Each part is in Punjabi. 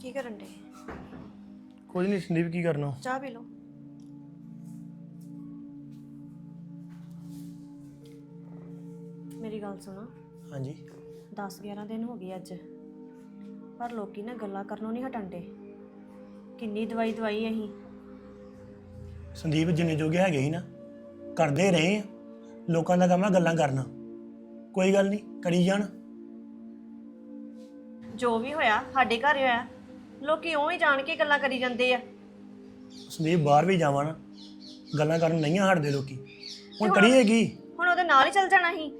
ਕੀ ਕਰਨ ਦੇ ਕੁਝ ਨਹੀਂ ਸੰਦੀਪ ਕੀ ਕਰਨਾ? ਚਾਹ ਪੀ ਲਓ। ਮੇਰੀ ਗੱਲ ਸੁਣੋ। ਹਾਂਜੀ। 10 11 ਦਿਨ ਹੋ ਗਏ ਅੱਜ। ਪਰ ਲੋਕੀ ਨਾ ਗੱਲਾਂ ਕਰਨੋਂ ਨਹੀਂ ਹਟਣਦੇ ਕਿੰਨੀ ਦਵਾਈ ਦਵਾਈ ਅਸੀਂ। ਸੰਦੀਪ ਜਿੰਨੇ ਜੋਗੇ ਹੈਗੇ ਸੀ ਨਾ ਕਰਦੇ ਰਹੇ ਆ। ਲੋਕਾਂ ਦਾ ਕੰਮ ਆ ਗੱਲਾਂ ਕਰਨਾ। ਕੋਈ ਗੱਲ ਨਹੀਂ ਕਰੀ ਜਾਣ। ਜੋ ਵੀ ਹੋਇਆ ਸਾਡੇ ਘਰ ਹੋਇਆ। ਲੋਕੀ ਉਹ ਹੀ ਜਾਣ ਕੇ ਗੱਲਾਂ ਕਰੀ ਜਾਂਦੇ ਆ। ਸੰਦੀਪ ਬਾਹਰ ਵੀ ਜਾਵਾਂ ਨਾ ਗੱਲਾਂ ਕਰਨ ਨਹੀਂ ਆ ਹਟਦੇ ਲੋਕੀ। ਹੁਣ ਕਰੀਏ ਕੀ? ਹੁਣ ਉਹਦੇ ਨਾਲ ਹੀ ਚੱਲ ਜਾਣਾ ਸੀ।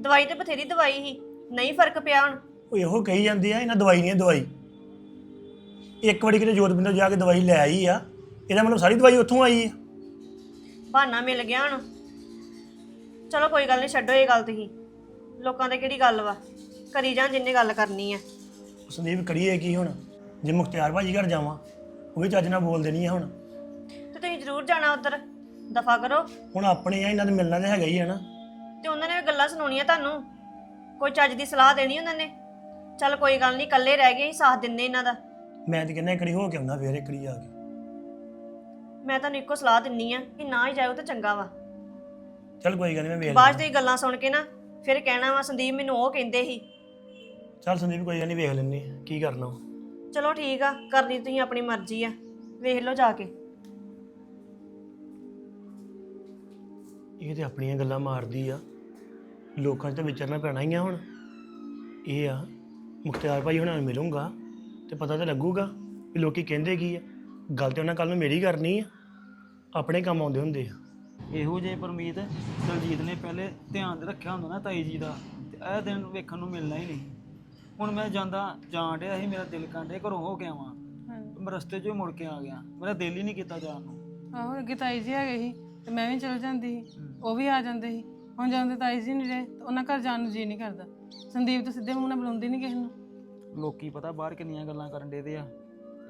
ਦਵਾਈ ਤੇ ਬਥੇਰੀ ਦਵਾਈ ਸੀ ਨਹੀਂ ਫ਼ਰਕ ਪਿਆ ਹੁਣ। ਉਹ ਇਹੋ ਕਹੀ ਜਾਂਦੇ ਆ ਇਹਨਾਂ ਦਵਾਈ ਨਹੀਂ ਹੈ ਦਵਾਈ। ਇੱਕ ਵਾਰੀ ਕਿਤੇ ਜੋਤਬਿੰਦਰ ਜਾ ਕੇ ਦਵਾਈ ਲੈ ਆਈ ਆ ਇਹਦਾ ਮਤਲਬ ਸਾਰੀ ਦਵਾਈ ਉੱਥੋਂ ਆਈ ਹੈ ਬਹਾਨਾ ਮਿਲ ਗਿਆ ਹੁਣ। ਚਲੋ ਕੋਈ ਗੱਲ ਨਹੀਂ ਛੱਡੋ ਇਹ ਗੱਲ ਤੁਸੀਂ। ਲੋਕਾਂ ਦੇ ਕਿਹੜੀ ਗੱਲ ਵਾ? ਕਰੀ ਜਾਣ ਜਿੰਨੇ ਗੱਲ ਕਰਨੀ ਆ। ਸੰਦੀਪ ਕਰੀਏ ਕੀ ਹੁਣ? ਜੇ ਮੁਖਤਿਆਰ ਭਾਜੀ ਘਰ ਜਾਵਾਂ ਉਹ ਵੀ ਚੱਜ ਨਾਲ ਬੋਲਦੇ ਨਹੀਂ ਆ ਹੁਣ। ਤੇ ਤੁਸੀਂ ਜ਼ਰੂਰ ਜਾਣਾ ਉਧਰ ਦਫਾ ਕਰੋ। ਹੁਣ ਆਪਣੇ ਆ ਇਹਨਾਂ ਦੇ ਮਿਲਣਾ ਤੇ ਹੈਗਾ ਹੀ ਹੈ ਨਾ। ਤੇ ਉਹਨਾਂ ਨੇ ਵੀ ਗੱਲਾਂ ਸੁਣਾਉਣੀਆਂ ਤੁਹਾਨੂੰ। ਕੋਈ ਚੱਜ ਦੀ ਸਲਾਹ ਦੇਣੀ ਉਹਨਾਂ ਨੇ? ਚੱਲ ਕੋਈ ਗੱਲ ਨਹੀਂ ਇਕੱਲੇ ਰਹਿ ਗਏ ਸਾਥ ਦਿੰਦੇ ਇਹਨਾਂ ਦਾ। ਮੈਂ ਤੇ ਕਹਿੰਦਾ ਇਕੜੀ ਹੋ ਕੇ ਆਉਂਦਾ ਫੇਰ ਇਕੜੀ ਆ ਕੇ। ਮੈਂ ਤੁਹਾਨੂੰ ਇੱਕੋ ਸਲਾਹ ਦਿੰਨੀ ਆ ਕਿ ਨਾ ਹੀ ਜਾਓ ਤਾਂ ਚੰਗਾ ਵਾ। ਚੱਲ ਕੋਈ ਗੱਲ ਨਹੀਂ ਮੈਂ ਵੇਖ ਬਾਅਦ 'ਚ ਤੁਸੀਂ ਗੱਲਾਂ ਸੁਣ ਕੇ ਨਾ ਫਿਰ ਕਹਿਣਾ ਵਾ ਸੰਦੀਪ ਮੈਨੂੰ ਉਹ ਕਹਿੰਦੇ ਸੀ। ਚੱਲ ਸੰਦੀਪ ਕੋਈ ਗੱਲ ਨਹੀਂ ਵੇਖ ਆ ਕੀ ਕਰਨਾ ਵਾ। ਚਲੋ ਠੀਕ ਆ ਕਰਨੀ ਤੁਸੀਂ ਆਪਣੀ ਮਰਜ਼ੀ ਆ। ਵੇਖ ਲਓ ਜਾ ਕੇ। ਇਹ ਤੇ ਆਪਣੀਆਂ ਗੱਲਾਂ ਮਾਰਦੀ ਆ। ਲੋਕਾਂ 'ਚ ਤਾਂ ਵਿਚਰਨਾ ਪੈਣਾ ਹੀ ਆ ਹੁਣ। ਇਹ ਆ ਮੁਖਤਿਆਰ ਭਾਈ ਹੁਣਾਂ ਨੂੰ ਮਿਲੂੰਗਾ ਤੇ ਪਤਾ ਤਾਂ ਲੱਗੂਗਾ ਵੀ ਲੋਕੀ ਕਹਿੰਦੇ ਕੀ ਆ। ਗੱਲ ਤੇ ਉਹਨਾਂ ਕੱਲ ਨੂੰ ਮੇਰੀ ਕਰਨੀ ਆ। ਆਪਣੇ ਕੰਮ ਆਉਂਦੇ ਹੁੰਦੇ ਆ। ਇਹੋ ਜੇ ਪਰਮੀਤ ਦਲਜੀਤ ਨੇ ਪਹਿਲੇ ਧਿਆਨ ਰੱਖਿਆ ਹੁੰਦਾ ਨਾ ਤਾਈ ਜੀ ਦਾ। ਤੇ ਇਹ ਦਿਨ ਵੇਖਣ ਨੂੰ ਮਿਲਣਾ ਹੀ ਨਹੀਂ। ਹੁਣ ਮੈਂ ਜਾਂਦਾ ਜਾਣ ਡਿਆ ਸੀ ਮੇਰਾ ਦਿਲ ਕਾਂਡੇ ਘਰੋਂ ਹੋ ਗਿਆ ਵਾਂ ਮੈਂ ਰਸਤੇ 'ਚੋਂ ਹੀ ਮੁੜ ਕੇ ਆ ਗਿਆ। ਮੇਰਾ ਦਿਲ ਹੀ ਨਹੀਂ ਕੀਤਾ ਜਾਣ ਨੂੰ। ਆਹੋ ਅੱਗੇ ਤਾਈ ਜੀ ਹੈਗੇ ਸੀ ਤੇ ਮੈਂ ਵੀ ਚਲ ਜਾਂਦੀ ਸੀ ਉਹ ਵੀ ਆ ਜਾਂਦੇ ਸੀ। ਹੁਣ ਜਾਂਦੇ ਤਾਈ ਜੀ ਨਹੀਂ ਰਹੇ ਤੇ ਉਹਨਾਂ ਘਰ ਜਾਣ ਨੂੰ ਜੀ ਨਹੀਂ ਕਰਦਾ। ਸੰਦੀਪ ਤਾਂ ਸਿੱਧੇ ਮੂੰਹ ਨਾਲ ਬੁਲਾਉਂਦੀ ਨਹੀਂ ਕਿਸੇ ਨੂੰ। ਲੋਕੀ ਪਤਾ ਬਾਹਰ ਕਿੰਨੀਆਂ ਗੱਲਾਂ ਕਰਨ ਦੇ ਆ।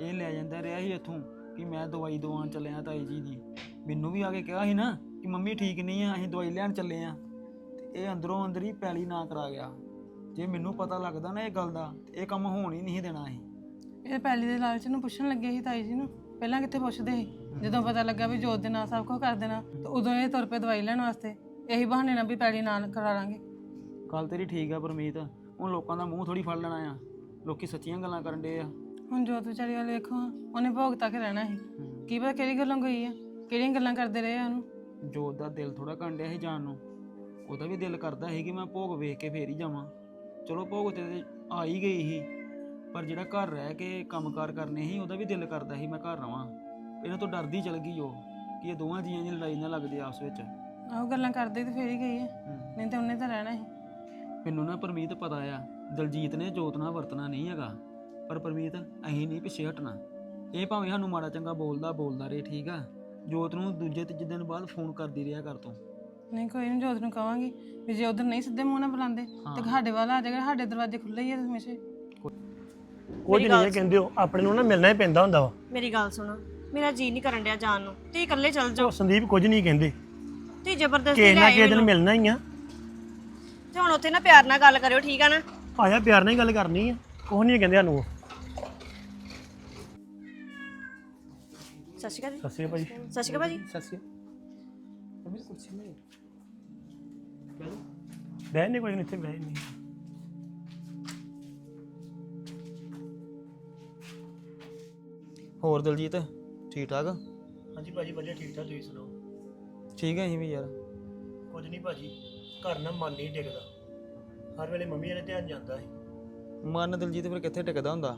ਇਹ ਲੈ ਜਾਂਦਾ ਰਿਹਾ ਸੀ ਇੱਥੋਂ ਕਿ ਮੈਂ ਦਵਾਈ ਦਵਾਉਣ ਚੱਲਿਆ ਤਾਈ ਜੀ ਦੀ। ਮੈਨੂੰ ਵੀ ਆ ਕੇ ਕਿਹਾ ਸੀ ਨਾ ਕਿ ਮੰਮੀ ਠੀਕ ਨਹੀਂ ਆ ਅਸੀਂ ਦਵਾਈ ਲੈਣ ਚੱਲੇ ਆ। ਤੇ ਇਹ ਅੰਦਰੋਂ ਅੰਦਰ ਹੀ ਪੈਲੀ ਨਾ ਕਰਾ ਗਿਆ। ਜੇ ਮੈਨੂੰ ਪਤਾ ਲੱਗਦਾ ਨਾ ਇਹ ਗੱਲ ਦਾ ਤੇ ਇਹ ਕੰਮ ਹੋਣ ਹੀ ਨਹੀਂ ਦੇਣਾ ਸੀ ਇਹ ਪਹਿਲੀ ਦੇ ਲਾਲਚ ਨੂੰ ਪੁੱਛਣ ਲੱਗੇ ਸੀ ਤਾਈ ਜੀ ਨੂੰ। ਪਹਿਲਾਂ ਕਿੱਥੇ ਪੁੱਛਦੇ ਸੀ? ਜਦੋਂ ਪਤਾ ਲੱਗਾ ਵੀ ਜੋਤ ਦੇ ਨਾਲ ਸਭ ਕੁਝ ਕਰ ਦੇਣਾ ਤੇ ਉਦੋਂ ਇਹ ਤੁਰ ਪਏ ਦਵਾਈ ਲੈਣ ਵਾਸਤੇ। ਇਹੀ ਬਹਾਨੇ ਨਾਲ ਵੀ ਪੈਲੀ ਨਾਲ ਕਰਾ ਲਾਂਗੇ। ਗੱਲ ਤੇਰੀ ਠੀਕ ਆ ਪਰਮੀਤ ਹੁਣ ਲੋਕਾਂ ਦਾ ਮੂੰਹ ਥੋੜੀ ਫੜ ਲੈਣਾ ਆ। ਲੋਕੀ ਸੱਚੀਆਂ ਗੱਲਾਂ ਕਰਨ ਦੇ ਆ। ਹੁਣ ਜੋਤ ਵਿਚਾਰੀ ਵਾਲੇ ਵੇਖੋ ਉਹਨੇ ਭੋਗ ਤੱਕ ਰਹਿਣਾ ਸੀ। ਕੀ ਪਤਾ ਕਿਹੜੀ ਗੱਲੋਂ ਗਈ ਆ ਕਿਹੜੀਆਂ ਗੱਲਾਂ ਕਰਦੇ ਰਹੇ ਆ ਉਹਨੂੰ। ਜੋਤ ਦਾ ਦਿਲ ਥੋੜਾ ਕੰਡਿਆ ਸੀ ਜਾਣ ਨੂੰ। ਉਹਦਾ ਵੀ ਦਿਲ ਕਰਦਾ ਸੀ ਕਿ ਮੈਂ ਭੋਗ ਵੇਖ ਕੇ ਫੇਰ ਹੀ ਜਾਵਾਂ। ਚਲੋ ਭੋਗ ਤੇ ਆ ਹੀ ਗਈ ਸੀ ਪਰ ਜਿਹੜਾ ਘਰ ਰਹਿ ਕੇ ਕੰਮਕਾਰ ਕਰਨੇ ਸੀ ਉਹਦਾ ਵੀ ਦਿਲ ਕਰਦਾ ਸੀ ਮੈਂ ਘਰ ਰਵਾਂ। ਇਹਨਾਂ ਤੋਂ ਡਰਦੀ ਚਲ ਗਈ ਉਹ ਕਿ ਇਹ ਦੋਵਾਂ ਜੀਆਂ ਦੀ ਲੜਾਈ ਨਾ ਲੱਗ ਜੇ ਆਪਸ ਵਿੱਚ। ਆਹੋ ਗੱਲਾਂ ਕਰਦੇ ਤੇ ਫੇਰ ਹੀ ਗਈ ਹੂੰ। ਨਹੀਂ ਤੇ ਉਹਨੇ ਤਾਂ ਰਹਿਣਾ ਸੀ ਮੈਨੂੰ ਨਾ ਪਰਮੀਤ ਪਤਾ ਆ ਦਲਜੀਤ ਨੇ ਜੋਤ ਨਾਲ ਵਰਤਣਾ ਨਹੀਂ ਹੈਗਾ ਪਰ ਪਰਮੀਤ ਅਸੀਂ ਨਹੀਂ ਪਿੱਛੇ ਹਟਣਾ। ਇਹ ਭਾਵੇਂ ਸਾਨੂੰ ਮਾੜਾ ਚੰਗਾ ਬੋਲਦਾ ਬੋਲਦਾ ਰਹੇ ਠੀਕ ਆ। ਜੋਤ ਨੂੰ ਦੂਜੇ ਤੀਜੇ ਦਿਨ ਬਾਅਦ ਫੋਨ ਕਰਦੀ ਰਿਹਾ ਕਰ ਤੂੰ। ਨਹੀਂ ਕੋਈ ਨਹੀਂ ਜੋਤ ਨੂੰ ਕਵਾਂਗੀ ਵੀ ਜੇ ਉਧਰ ਨਹੀਂ ਸਿੱਧੇ ਮੂੰਹ ਨਾਲ ਬੁਲਾਉਂਦੇ ਤੇ ਸਾਡੇ ਵੱਲ ਆ ਜਾਏਗਾ ਸਾਡੇ ਦਰਵਾਜ਼ੇ ਖੁੱਲੇ ਹੀ ਆ ਹਮੇਸ਼ਾ ਕੁਝ ਨਹੀਂ ਇਹ ਕਹਿੰਦੇ ਹੋ ਆਪਣੇ ਨੂੰ ਨਾ ਮਿਲਣਾ ਹੀ ਪੈਂਦਾ ਹੁੰਦਾ ਵਾ। ਮੇਰੀ ਗੱਲ ਸੁਣੋ ਮੇਰਾ ਜੀ ਨਹੀਂ ਕਰਨ ਡਿਆ ਜਾਣ ਨੂੰ। ਤੁਸੀਂ ਇਕੱਲੇ ਚੱਲ ਜਾਓ। ਉਹ ਸੰਦੀਪ ਕੁਝ ਨਹੀਂ ਕਹਿੰਦੇ। ਤੁਸੀਂ ਜ਼ਬਰਦਸਤੀ ਕਿਸੇ ਲੈ ਨਾ ਆਏ ਕਿਸੇ ਦਿਨ। ਮਿਲਣਾ ਹੀ ਆ। ਤੇ ਹੁਣ ਉੱਥੇ ਨਾ ਪਿਆਰ ਨਾਲ ਗੱਲ ਕਰਿਓ ਠੀਕ ਆ ਨਾ? ਆਇਆ ਪਿਆਰ ਨਾਲ ਹੀ ਗੱਲ ਕਰਨੀ ਆ। ਕੁਝ ਨਹੀਂ ਕਹਿੰਦੇ ਸਾਨੂੰ ਉਹ। ਸਤਿ ਸ਼੍ਰੀ ਅਕਾਲ ਜੀ। ਸਤਿ ਸ਼੍ਰੀ ਅਕਾਲ ਭਾਜੀ। ਸਤਿ ਸ਼੍ਰੀ ਅਕਾਲ ਭਾਜੀ। ਸਤਿ ਸ਼੍ਰੀ ਬਹਿ ਨਹੀਂ ਕੋਈ ਨਹੀਂ ਇੱਥੇ ਬਹਿ ਨਹੀਂ ਹੋਰ ਦਲਜੀਤ ਠੀਕ ਠਾਕ? ਹਾਂਜੀ ਭਾਜੀ ਵਧੀਆ ਠੀਕ ਠਾਕ ਤੁਸੀਂ ਸੁਣਾਓ? ਠੀਕ ਹੈ ਅਸੀਂ ਵੀ ਯਾਰ। ਕੁਝ ਨਹੀਂ ਭਾਜੀ ਘਰ ਨਾ ਮਨ ਨਹੀਂ ਟਿਕਦਾ। ਹਰ ਵੇਲੇ ਮੰਮੀ ਵਾਲੇ ਧਿਆਨ ਜਾਂਦਾ ਹੈ ਮਨ ਦਿਲਜੀਤ ਫਿਰ ਕਿੱਥੇ ਟਿਕਦਾ ਹੁੰਦਾ?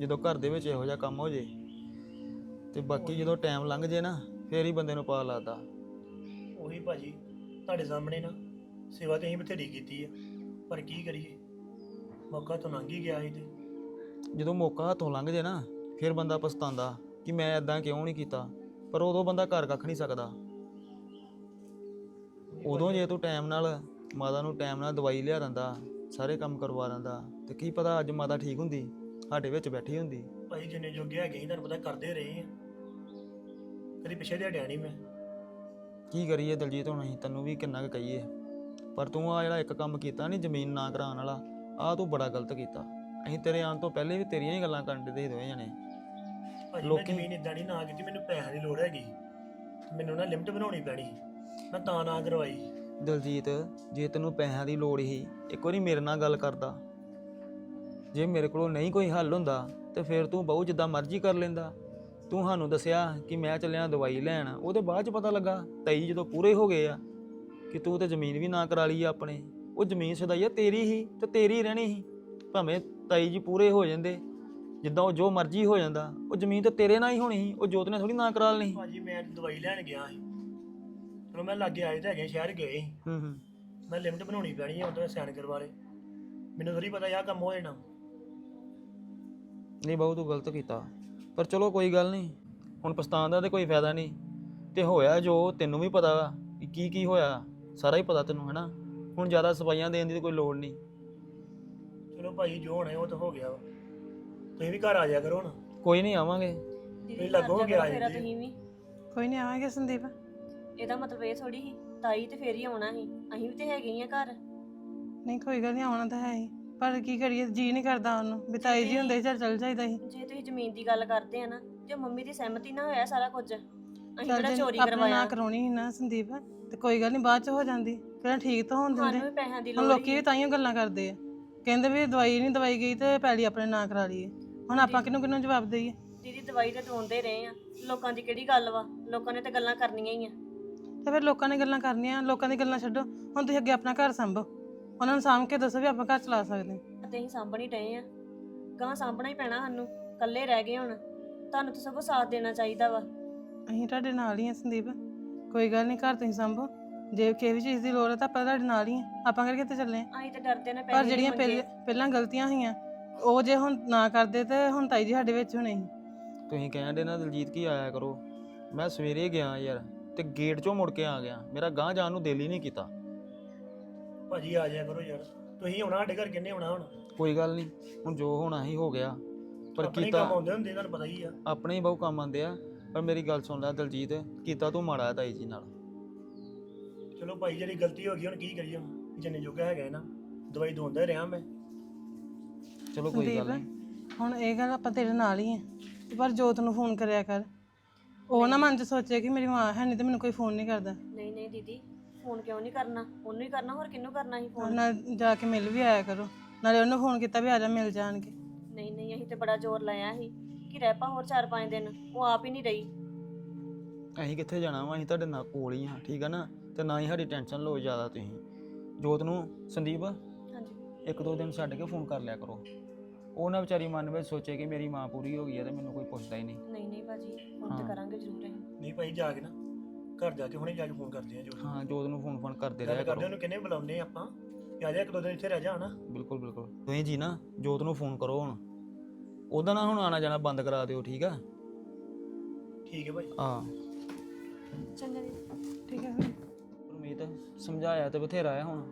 ਜਦੋਂ ਘਰ ਦੇ ਵਿੱਚ ਇਹੋ ਜਿਹਾ ਕੰਮ ਹੋ ਜੇ। ਤੇ ਬਾਕੀ ਜਦੋਂ ਟਾਈਮ ਲੰਘ ਜੇ ਨਾ ਫੇਰ ਹੀ ਬੰਦੇ ਨੂੰ ਪਤਾ ਲੱਗਦਾ। ਉਹੀ ਭਾਜੀ ਤੁਹਾਡੇ ਸਾਹਮਣੇ ਨਾ ਸੇਵਾ ਤੇ ਅਸੀਂ ਬਥੇਰੀ ਕੀਤੀ ਆ ਪਰ ਕੀ ਕਰੀਏ? ਮੌਕਾ ਤਾਂ ਲੰਘ ਹੀ ਗਿਆ ਸੀ ਤੇ। ਜਦੋਂ ਮੌਕਾ ਹੱਥੋਂ ਲੰਘ ਜੇ ਨਾ ਫਿਰ ਬੰਦਾ ਪਛਤਾਉਂਦਾ ਕਿ ਮੈਂ ਇਦਾਂ ਕਿਉਂ ਨਹੀਂ ਕੀਤਾ ਪਰ ਉਦੋਂ ਬੰਦਾ ਘਰ ਕੱਖ ਨਹੀਂ ਸਕਦਾ। ਉਦੋਂ ਜੇ ਤੂੰ ਟਾਈਮ ਨਾਲ ਮਾਤਾ ਨੂੰ ਟਾਈਮ ਨਾਲ ਦਵਾਈ ਲਿਆ ਦਿੰਦਾ ਸਾਰੇ ਕੰਮ ਕਰਵਾ ਦਿੰਦਾ ਤੇ ਕੀ ਪਤਾ ਅੱਜ ਮਾਤਾ ਠੀਕ ਹੁੰਦੀ ਸਾਡੇ ਵਿੱਚ ਬੈਠੀ ਹੁੰਦੀ। ਭਾਜੀ ਜਿੰਨੇ ਜੋਗੇ ਹੈਗੇ ਸੀ ਤੁਹਾਨੂੰ ਪਤਾ ਕਰਦੇ ਰਹੇ ਆ। ਕਦੀ ਪਿੱਛੇ ਦੇ ਹਟਿਆ ਨਹੀਂ ਮੈਂ। ਕੀ ਕਰੀਏ ਦਲਜੀਤ ਹੁਣ ਅਸੀਂ ਤੈਨੂੰ ਵੀ ਕਿੰਨਾ ਕੁ ਕਹੀਏ। ਪਰ ਤੂੰ ਆ ਜਿਹੜਾ ਇੱਕ ਕੰਮ ਕੀਤਾ ਨਹੀਂ ਜ਼ਮੀਨ ਨਾ ਕਰਾਉਣ ਵਾਲਾ ਆ ਤੂੰ ਬੜਾ ਗਲਤ ਕੀਤਾ। ਅਸੀਂ ਤੇਰੇ ਆਉਣ ਤੋਂ ਪਹਿਲੇ ਵੀ ਤੇਰੀਆਂ ਹੀ ਗੱਲਾਂ ਕਰਨ ਦੇ ਦੋਵੇਂ ਜਣੇ। ਲੋਕੀ- ਜ਼ਮੀਨ ਇਦਾਂ ਨਹੀਂ ਨਾ ਕੀਤੀ ਮੈਨੂੰ ਪੈਸਿਆਂ ਦੀ ਲੋੜ ਹੈਗੀ। ਮੈਨੂੰ ਨਾ ਲਿਮਟ ਬਣਾਉਣੀ ਪੈਣੀ। ਮੈਂ ਤਾਂ ਨਾ ਕਰਵਾਈ। ਦਲਜੀਤ ਜੇ ਤੈਨੂੰ ਪੈਸਿਆਂ ਦੀ ਲੋੜ ਹੀ ਇੱਕ ਵਾਰੀ ਮੇਰੇ ਨਾਲ ਗੱਲ ਕਰਦਾ। ਜੇ ਮੇਰੇ ਕੋਲੋਂ ਨਹੀਂ ਕੋਈ ਹੱਲ ਹੁੰਦਾ ਤੇ ਫਿਰ ਤੂੰ ਬਹੁ ਜਿੱਦਾਂ ਮਰਜ਼ੀ ਕਰ ਲੈਂਦਾ। ਤੂੰ ਸਾਨੂੰ ਦੱਸਿਆ ਕਿ ਮੈਂ ਚੱਲਿਆ ਦਵਾਈ ਲੈਣ। ਉਹਦੇ ਬਾਅਦ ਚ ਪਤਾ ਲੱਗਾ ਤਈ ਜਦੋਂ ਪੂਰੇ ਹੋ ਗਏ ਆ ਕਿ ਤੂੰ ਤੇ ਜ਼ਮੀਨ ਵੀ ਨਾ ਕਰਾ ਲਈ ਆ ਆਪਣੇ। ਉਹ ਜ਼ਮੀਨ ਸਦਾਈ ਆ ਤੇਰੀ ਹੀ ਤੇ ਤੇਰੀ ਹੀ ਰਹਿਣੀ ਸੀ ਭਾਵੇਂ ਤਾਈ ਜੀ ਪੂਰੇ ਹੋ ਜਾਂਦੇ ਜਿੱਦਾਂ ਉਹ ਜੋ ਮਰਜ਼ੀ ਹੋ ਜਾਂਦਾ ਉਹ ਜ਼ਮੀਨ ਤੇ ਤੇਰੇ ਨਾਲ ਹੀ ਹੋਣੀ ਸੀ ਉਹ ਜੋਤ ਨੇ ਥੋੜੀ ਨਾ ਕਰਾ ਲੈਣੀ ਭਾਜੀ ਮੈਂ ਦਵਾਈ ਲੈਣ ਗਿਆ ਸੀ। ਚਲੋ ਮੈਂ ਲਾਗੇ ਆਏ ਤਾਂ ਹੈਗੇ ਸ਼ਹਿਰ ਗਏ ਸੀ। ਹੂੰ ਹੂੰ। ਮੈਂ ਲਿਮਟ ਬਣਾਉਣੀ ਪੈਣੀ ਹੈ ਉਦੋਂ ਸਾਈਨ ਕਰਵਾ ਮੈਨੂੰ ਥੋੜੀ ਪਤਾ ਯਾ ਕੰਮ ਹੋ ਜਾਣਾ। ਨਹੀਂ ਬਹੁਤ ਤੂੰ ਗਲਤ ਕੀਤਾ। ਪਰ ਚਲੋ ਕੋਈ ਗੱਲ ਨਹੀਂ। ਹੁਣ ਪਛਤਾਉਣ ਦਾ ਤੇ ਕੋਈ ਫਾਇਦਾ ਨਹੀਂ। ਤੇ ਹੋਇਆ ਜੋ ਤੈਨੂੰ ਵੀ ਪਤਾ ਵਾ ਕਿ ਕੀ ਕੀ ਹੋਇਆ। ਸਾਰਾ ਹੀ ਪਤਾ ਤੈਨੂੰ ਹੈਨਾ? ਹੁਣ ਜ਼ਿਆਦਾ ਸਫਾਈਆਂ ਦੇਣ ਦੀ ਤਾਂ ਕੋਈ ਲੋੜ ਨਹੀਂ। ਚਲੋ ਭਾਜੀ ਜੋ ਹੋਣਾ ਉਹ ਤਾਂ ਹੋ ਗਿਆ ਵਾ। ਤੁਸੀਂ ਵੀ ਘਰ ਆ ਜਾਇਆ ਕਰੋ ਹੁਣ। ਕੋਈ ਨਹੀਂ ਆਵਾਂਗੇ। ਦੀਦੀ ਲੱਗੋ ਕੇ ਫੇਰਾ ਜੀ। ਤੁਸੀਂ ਵੀ। ਕੋਈ ਨਹੀਂ ਆਵਾਂਗੇ ਸੰਦੀਪ। ਇਹਦਾ ਮਤਲਬ ਇਹ ਥੋੜੀ ਸੀ ਤਾਈ ਤੇ ਫੇਰ ਹੀ ਆਉਣਾ ਸੀ। ਅਸੀਂ ਵੀ ਤੇ ਹੈਗੇ ਹੀ ਆ ਘਰ। ਨਹੀਂ ਕੋਈ ਗੱਲ ਨਹੀਂ ਆਉਣਾ ਤਾਂ ਹੈ ਹੀ। ਪਰ ਕੀ ਕਰੀਏ ਜੀ ਨਹੀਂ ਕਰਦਾ ਉਹਨੂੰ। ਵੀ ਤਾਈ ਜੀ ਹੁੰਦੇ ਸੀ ਚੱਲ ਚੱਲ ਜਾਈਦਾ ਸੀ। ਜੇ ਤੁਸੀਂ ਜ਼ਮੀਨ ਦੀ ਗੱਲ ਕਰਦੇ ਆ ਨਾ ਜੇ ਮੰਮੀ ਦੀ ਸਹਿਮਤੀ ਨਾਲ ਹੋਇਆ ਸਾਰਾ ਕੁਝ ਅਸੀਂ ਚੱਲ ਕਿਹੜਾ ਜੇ ਚੋਰੀ ਆਪਣੇ ਕਰਵਾਇਆ? ਨਾਲ ਕਰਾਉਣੀ ਸੀ ਨਾ ਸੰਦੀਪ ਤੇ ਕੋਈ ਗੱਲ ਨਹੀਂ ਬਾਅਦ ਚ ਹੋ ਜਾਂਦੀ। ਪਹਿਲਾਂ ਠੀਕ ਤਾਂ ਹੋਣ ਸਾਨੂੰ ਦਿੰਦੇ ਵੀ ਪੈਸਿਆਂ ਦੀ ਹੁਣ ਲੋੜ ਲੋਕੀ ਵੀ ਤਾਈਓ ਗੱਲਾਂ ਕਰਦੇ ਆ। ਕਹਿੰਦੇ ਵੀ ਦਵਾਈ ਨਹੀਂ ਦਵਾਈ ਗਈ ਤੇ ਪੈਲੀ ਆਪਣੇ ਨਾਂ ਕਰਾ ਲਈਏ। ਹੁਣ ਆਪਾਂ ਕਿਹਨੂੰ ਕਿਹਨੂੰ ਜਵਾਬ ਦੇਈਏ? ਦੀਦੀ ਦਵਾਈ ਤੇ ਦਵਾਉਂਦੇ ਰਹੇ ਆ। ਲੋਕਾਂ ਦੀ ਕਿਹੜੀ ਗੱਲ ਵਾ? ਲੋਕਾਂ ਨੇ ਤਾਂ ਗੱਲਾਂ ਕਰਨੀਆਂ ਹੀ ਆ। ਤੇ ਫਿਰ ਲੋਕਾਂ ਨੇ ਗੱਲਾਂ ਕਰਨੀਆਂ ਲੋਕਾਂ ਦੀ ਗੱਲਾਂ ਛੱਡੋ। ਹੁਣ ਤੁਸੀਂ ਅੱਗੇ ਆਪਣਾ ਘਰ ਸੰਭੋ। ਉਹਨਾਂ ਨੂੰ ਸਾਂਭ ਕੇ ਦੱਸੋ ਵੀ ਆਪਾਂ ਘਰ ਚਲਾ ਸਕਦੇ ਹਾਂ। ਤੇ ਅਸੀਂ ਸਾਂਭਣ ਹੀ ਡਏ ਆ ਗਾਂ ਸਾਂਭਣਾ ਹੀ ਪੈਣਾ ਸਾਨੂੰ ਇਕੱਲੇ ਰਹਿ ਗਏ ਹੁਣ। ਤੁਹਾਨੂੰ ਤਾਂ ਸਗੋਂ ਸਾਥ ਦੇਣਾ ਚਾਹੀਦਾ ਵਾ। ਅਸੀਂ ਤੁਹਾਡੇ ਨਾਲ ਹੀ ਆ ਸੰਦੀਪ। ਕੋਈ ਗੱਲ ਨਹੀਂ ਘਰ ਤੁਸੀਂ ਸੰਭੋ। ਜੇ ਕਿਸੇ ਵੀ ਚੀਜ਼ ਦੀ ਲੋੜ ਹੈ ਤਾਂ ਆਪਾਂ ਤੁਹਾਡੇ ਨਾਲ ਹੀ ਆ ਆਪਾਂ ਕਰਕੇ ਕਿੱਥੇ ਚੱਲੇ ਆਂ? ਅਸੀਂ ਤੇ ਡਰਦੇ ਨੇ ਪਰ ਜਿਹੜੀਆਂ ਪਹਿਲੇ- ਪਹਿਲਾਂ ਗਲਤੀਆਂ ਹੋਈਆਂ ਉਹ ਜੇ ਹੁਣ ਨਾ ਕਰਦੇ ਤੇ ਹੁਣ ਤਾਈ ਜੀ ਸਾਡੇ ਵਿੱਚ ਹੋਣੇ ਸੀ। ਤੁਸੀਂ ਕਹਿੰਦੇ ਨਾ ਦਲਜੀਤ ਕੀ ਆਇਆ ਕਰੋ? ਮੈਂ ਸਵੇਰੇ ਗਿਆ ਯਾਰ ਤੇ ਗੇਟ 'ਚੋਂ ਮੁੜ ਕੇ ਆ ਗਿਆ। ਮੇਰਾ ਗਾਂ ਜਾਣ ਨੂੰ ਦਿਲ ਹੀ ਨਹੀਂ ਕੀਤਾ। ਭਾਜੀ ਆ ਜਾਇਆ ਕਰੋ ਯਾਰ। ਤੁਸੀਂ ਆਉਣਾ ਸਾਡੇ ਘਰ ਕਿੰਨੇ ਆਉਣਾ ਹੁਣ? ਕੋਈ ਗੱਲ ਨਹੀਂ ਹੁਣ ਜੋ ਹੋਣਾ ਹੀ ਹੋ ਗਿਆ। ਪਰ ਆਪਣੇ ਕੀਤਾ ਕੰਮ ਆਉਂਦੇ ਹੁੰਦੇ ਤੁਹਾਨੂੰ ਪਤਾ ਹੀ ਆ। ਆਪਣੇ ਹੀ ਬਹੁ ਕੰਮ ਆਉਂਦੇ ਆ। ਪਰ ਮੇਰੀ ਗੱਲ ਸੁਣ ਲੈ ਦਲਜੀਤ ਕੀਤਾ ਤੂੰ ਮਾੜਾ ਹੈ ਤਾਈ ਜੀ ਨਾਲ। ਚਲੋ ਭਾਈ ਜਿਹੜੀ ਗਲਤੀ ਹੋ ਗਈ ਹੁਣ ਕੀ ਕਰੀਏ ਹੁਣ? ਜਿੰਨੇ ਜੋਗਾ ਹੈਗਾ ਹੈ ਨਾ ਦਵਾਈ ਦਵਾਉਂਦਾ ਰਿਹਾ ਮੈਂ। ਚਲੋ ਕੋਈ ਗੱਲ ਸੰਦੀਪ ਨਹੀਂ ਹੁਣ ਇਹ ਗੱਲ ਆਪਾਂ ਤੇਰੇ ਨਾਲ ਹੀ ਆ। ਪਰ ਜੋਤ ਨੂੰ ਫੋਨ ਕਰਿਆ ਕਰ। ਉਹ ਨਾ ਮਨ ਚ ਸੋਚੇ ਕਿ ਮੇਰੀ ਮਾਂ ਹੈ ਨਹੀਂ ਤੇ ਮੈਨੂੰ ਕੋਈ ਫੋਨ ਨਹੀਂ ਕਰਦਾ। ਨਹੀਂ ਨਹੀਂ ਦੀਦੀ। ਫੋਨ ਕਿਉਂ ਨਹੀਂ ਕਰਨਾ? ਉਹਨੂੰ ਹੀ ਕਰਨਾ ਹੋਰ ਕਿਹਨੂੰ ਕਰਨਾ ਸੀ ਫੋਨ? ਨਾਲ ਜਾ ਕੇ ਮਿਲ ਵੀ ਆਇਆ ਕਰੋ। ਨਾਲੇ ਉਹਨੂੰ ਫੋਨ ਕੀਤਾ ਵੀ ਆ ਜਾ ਮਿਲ ਜਾਣਗੇ। ਨਹੀਂ ਨਹੀਂ ਅਸੀਂ ਤੇ ਬੜਾ ਜ਼ੋਰ ਲਾਇਆ ਸੀ ਕਿ ਰਹਿ ਪਾ ਹੋਰ 4-5 ਦਿਨ ਉਹ ਆਪ ਹੀ ਨਹੀਂ ਰਹੀ। ਅਸੀਂ ਕਿੱਥੇ ਜਾਣਾ ਵਾ? ਅਸੀਂ ਤੁਹਾਡੇ ਨਾਲ ਕੋਲ ਹੀ ਆ ਠੀਕ ਆ ਨਾ? ਤੇ ਨਾ ਹੀ ਸਾਡੀ ਟੈਨਸ਼ਨ ਲਓ ਜ਼ਿਆਦਾ ਤੁਸੀਂ। ਜੋਤ ਨੂੰ ਸੰਦੀਪ? ਹਾਂਜੀ। ਇੱਕ ਦੋ ਦਿਨ ਛੱਡ ਕੇ ਫੋਨ ਕਰ ਲਿਆ ਕਰੋ। ਉਹ ਨਾ ਵਿਚਾਰੀ ਮਨ ਵਿੱਚ ਸੋਚੇ ਕਿ ਮੇਰੀ ਮਾਂ ਪੂਰੀ ਹੋ ਗਈ ਹੈ ਤੇ ਮੈਨੂੰ ਕੋਈ ਪੁੱਛਦਾ ਹੀ ਨਹੀਂ। ਨਹੀਂ ਨਹੀਂ ਭਾਜੀ ਫੋਨ ਤੇ ਹਾਂ। ਕਰਾਂਗੇ ਜ਼ਰੂਰ ਅਸੀਂ। ਨਹੀਂ ਭਾਈ ਜਾ ਕੇ ਨਾ। ਘਰ ਜਾ ਕੇ ਹੁਣੇ ਜਾ ਕੇ ਫੋਨ ਕਰਦੇ ਆ ਜੋ ਹਾਂ ਜੋਤ ਨੂੰ ਫੋਨ ਫੋਨ ਕਰਦੇ ਗੱਲ ਰਿਹਾ ਕਰਦੇ ਕਰੋ। ਉਹਨੂੰ ਕਿੰਨੇ ਬੁਲਾਉਂਦੇ ਆ ਆਪਾਂ? ਕਿ ਆ ਜਾ ਇੱਕ ਦੋ ਦਿਨ ਇੱਥੇ ਰਹਿ ਜਾ ਹਨਾ। ਬਿਲਕੁਲ ਬਿਲਕੁਲ। ਤੁਸੀਂ ਜੀ ਨਾ ਜੋਤ ਨੂੰ ਫੋਨ ਕਰੋ ਹੁਣ। ਉਹਦਾ ਨਾ ਹੁਣ ਆਣਾ ਜਾਣਾ ਬੰਦ ਕਰਾ ਦਿਓ ਠੀਕ ਆ? ਠੀਕ ਹੈ ਭਾਈ। ਹਾਂ। ਚੰਗਾ ਜੀ। ਠੀਕ ਹੈ ਪਰਮੀਤ ਸਮਝਾਇਆ ਤੇ ਬਥੇਰਾ ਆ ਹੁਣ।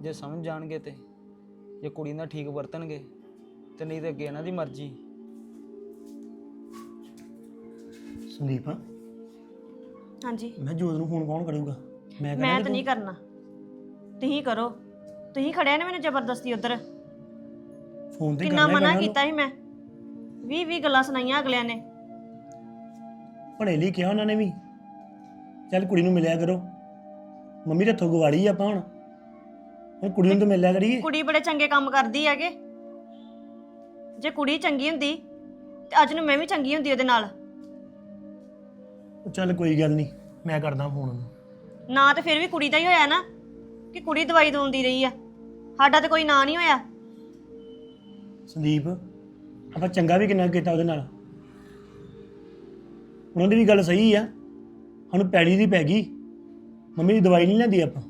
ਜੇ ਸਮਝ ਜਾਣਗੇ ਤੇ ਜੇ ਕੁੜੀ ਨਾਲ ਠੀਕ ਵਰਤਣਗੇ ਤੇ ਨਹੀਂ ਤੇ ਅੱਗੇ ਇਹਨਾਂ ਦੀ ਮਰਜ਼ੀ। ਸੰਦੀਪ ਹਾਂਜੀ। ਮੈਂ ਜੋਤ ਨੂੰ ਫੋਨ ਕੌਣ ਕਰੂਗਾ? ਮੈਂ ਮੈਂ ਤਾਂ ਨਹੀਂ ਕਰਨਾ। ਤੁਸੀਂ ਕਰੋ। ਤੁਸੀਂ ਖੜਿਆ ਨੇ ਮੈਨੂੰ ਜ਼ਬਰਦਸਤੀ ਉਧਰ। ਫੋਨ ਤੇ ਕਿੰਨਾ ਮਨਾ ਕੀਤਾ ਸੀ ਮੈਂ। 20 20 ਗੱਲਾਂ ਸੁਣਾਈਆਂ ਅਗਲਿਆਂ ਨੇ। ਪੜੇ ਲਈ ਕਿਹਾ ਉਹਨਾਂ ਨੇ ਵੀ। ਚੱਲ ਕੁੜੀ ਨੂੰ ਮਿਲਿਆ ਕਰੋ। ਮੰਮੀ ਤੇ ਹੱਥੋਂ ਗਵਾੜੀ ਆ ਆਪਾਂ ਹੁਣ। ਹੁਣ ਕੁੜੀ ਨੂੰ ਤਾਂ ਮਿਲਿਆ ਕਰੀਏ। ਕੁੜੀ ਬੜੇ ਚੰਗੇ ਕੰਮ ਕਰਦੀ ਹੈਗੇ। ਜੇ ਕੁੜੀ ਚੰਗੀ ਹੁੰਦੀ ਤੇ ਅੱਜ ਨੂੰ ਮੈਂ ਵੀ ਚੰਗੀ ਹੁੰਦੀ ਉਹਦੇ ਨਾਲ। ਚੱਲ ਕੋਈ ਗੱਲ ਨਹੀਂ ਮੈਂ ਕਰਦਾ ਫੋਨ ਉਹਨੂੰ। ਨਾ ਤੇ ਫਿਰ ਵੀ ਕੁੜੀ ਦਾ ਹੀ ਹੋਇਆ ਨਾ ਕਿ ਕੁੜੀ ਦਵਾਈ ਦਵਾਉਂਦੀ ਰਹੀ ਆ। ਸਾਡਾ ਤੇ ਕੋਈ ਨਾਂ ਨਹੀਂ ਹੋਇਆ। ਸੰਦੀਪ ਆਪਾਂ ਚੰਗਾ ਵੀ ਕਿੰਨਾ ਕੀਤਾ ਉਹਦੇ ਨਾਲ। ਉਹਨਾਂ ਦੀ ਵੀ ਗੱਲ ਸਹੀ ਆ ਸਾਨੂੰ ਪੈੜੀ ਦੀ ਪੈ ਗਈ। ਮੰਮੀ ਦੀ ਦਵਾਈ ਨਹੀਂ ਲੈਂਦੀ ਆਪਾਂ।